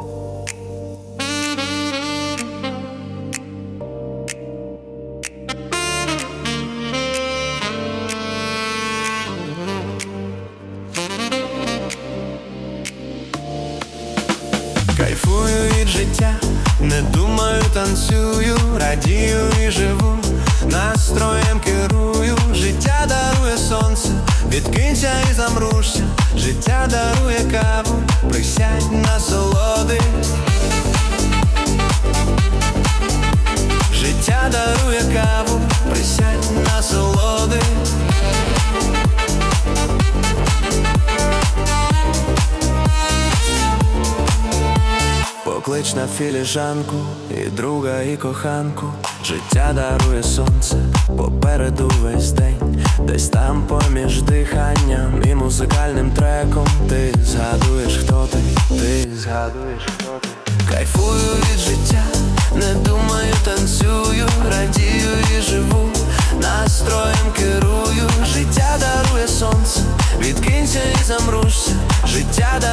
Кайфую від життя, не думаю, танцюю, радію і живу, настроєм керую, життя дарує сонце, відкинься і замрушся, життя дарує каву, присядь насолоди. Поклич на філіжанку, і друга, і коханку. Життя дарує сонце, попереду весь день, десь там поміж диханням і музикальним треком. Ти згадуєш, хто ти, ти згадуєш, хто ти. Кайфую від життя, не думаю, танцюю, радію і живу, настроєм керую, життя дарує сонце, відкинься і замрушся, життя дарує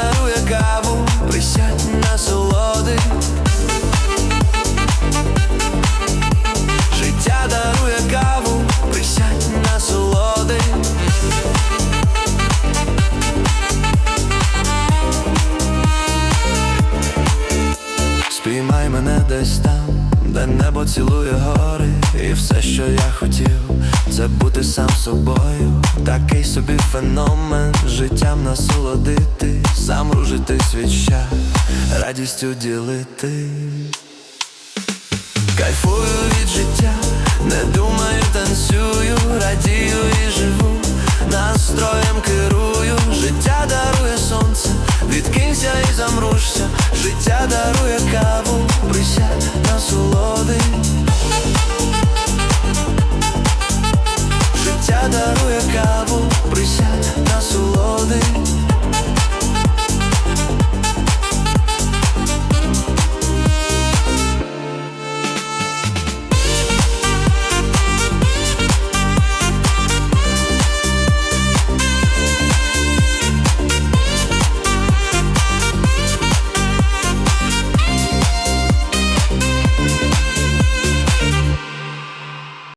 мене десь там, де небо цілує гори, і все, що я хотів, це бути сам собою. Такий собі феномен, життям насолодити, сам ружити свіча, радістю ділити. Кайфую від життя, не думаю, танцюю, радію і живу, настроєм керую, життя дарує сонце, відкинься і замрушся, життя дарує